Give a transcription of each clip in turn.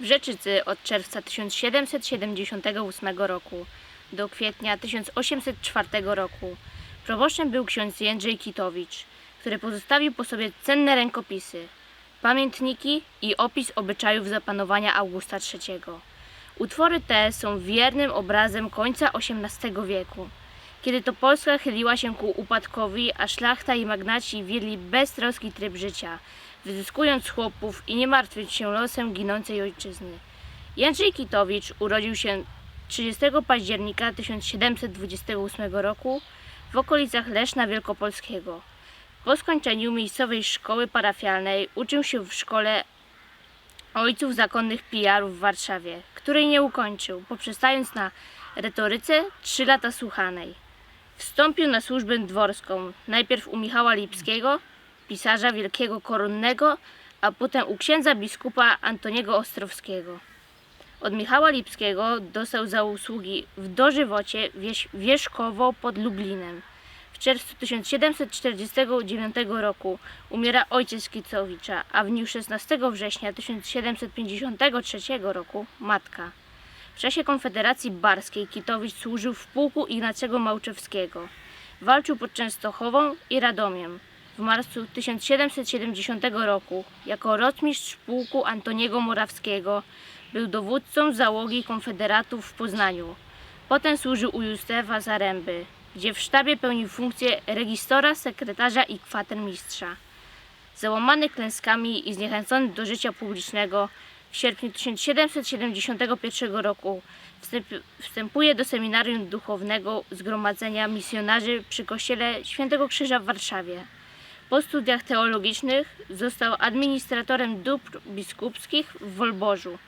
W Rzeczycy od czerwca 1778 roku do kwietnia 1804 roku proboszczem był ksiądz Jędrzej Kitowicz, który pozostawił po sobie cenne rękopisy, pamiętniki i opis obyczajów zapanowania Augusta III. Utwory te są wiernym obrazem końca XVIII wieku, kiedy to Polska chyliła się ku upadkowi, a szlachta i magnaci wiedli beztroski tryb życia, wyzyskując chłopów i nie martwiąc się losem ginącej ojczyzny. Jędrzej Kitowicz urodził się 30 października 1728 roku w okolicach Leszna Wielkopolskiego. Po skończeniu miejscowej szkoły parafialnej uczył się w szkole ojców zakonnych pijarów w Warszawie, której nie ukończył, poprzestając na retoryce trzy lata słuchanej. Wstąpił na służbę dworską, najpierw u Michała Lipskiego, pisarza wielkiego koronnego, a potem u księdza biskupa Antoniego Ostrowskiego. Od Michała Lipskiego dostał za usługi w dożywocie wieś, Wierzchowo pod Lublinem. W czerwcu 1749 roku umiera ojciec Kicowicza, a w dniu 16 września 1753 roku matka. W czasie Konfederacji Barskiej Kitowicz służył w pułku Ignacego Małczewskiego. Walczył pod Częstochową i Radomiem. W marcu 1770 roku jako rotmistrz pułku Antoniego Morawskiego był dowódcą załogi konfederatów w Poznaniu. Potem służył u Józefa Zaręby, gdzie w sztabie pełnił funkcję registora, sekretarza i kwatermistrza. Załamany klęskami i zniechęcony do życia publicznego, w sierpniu 1771 roku wstęp- wstępuje do seminarium duchownego Zgromadzenia Misjonarzy przy kościele Świętego Krzyża w Warszawie. Po studiach teologicznych został administratorem dóbr biskupskich w Wolborzu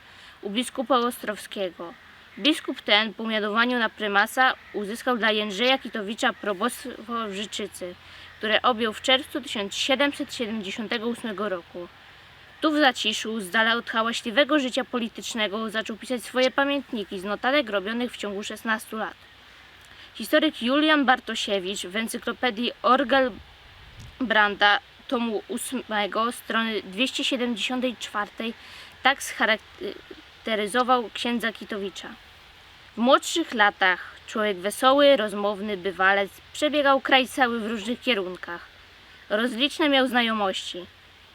u biskupa Ostrowskiego. Biskup ten po mianowaniu na prymasa uzyskał dla Jędrzeja Kitowicza probostwo w Życzycy, które objął w czerwcu 1778 roku. Tu w zaciszu, z dala od hałaśliwego życia politycznego, zaczął pisać swoje pamiętniki z notatek robionych w ciągu 16 lat. Historyk Julian Bartosiewicz w encyklopedii Orgel Branda, tomu 8, strony 274, tak scharakteryzował księdza Kitowicza. W młodszych latach człowiek wesoły, rozmowny, bywalec, przebiegał kraj cały w różnych kierunkach. Rozliczne miał znajomości.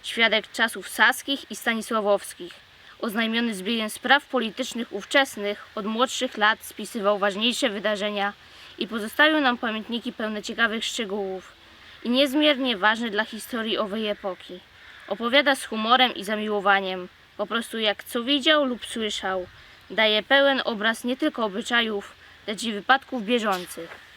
Świadek czasów saskich i stanisławowskich, oznajmiony z biegiem spraw politycznych ówczesnych, od młodszych lat spisywał ważniejsze wydarzenia i pozostawił nam pamiętniki pełne ciekawych szczegółów i niezmiernie ważne dla historii owej epoki. Opowiada z humorem i zamiłowaniem, po prostu jak co widział lub słyszał. Daje pełen obraz nie tylko obyczajów, lecz i wypadków bieżących.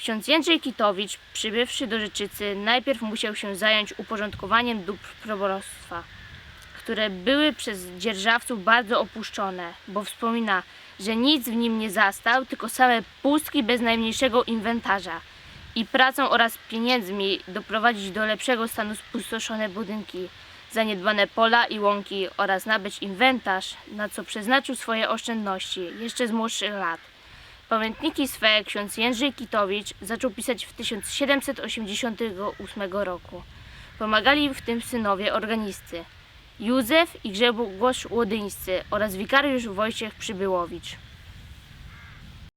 Ksiądz Jędrzej Kitowicz, przybywszy do Rzeczycy, najpierw musiał się zająć uporządkowaniem dóbr proborostwa, które były przez dzierżawców bardzo opuszczone, bo wspomina, że nic w nim nie zastał, tylko same pustki bez najmniejszego inwentarza i pracą oraz pieniędzmi doprowadzić do lepszego stanu spustoszone budynki, zaniedbane pola i łąki oraz nabyć inwentarz, na co przeznaczył swoje oszczędności jeszcze z młodszych lat. Pamiętniki swe ksiądz Jędrzej Kitowicz zaczął pisać w 1788 roku. Pomagali w tym synowie organisty Józef i Grzegorz Łodyńscy oraz wikariusz Wojciech Przybyłowicz.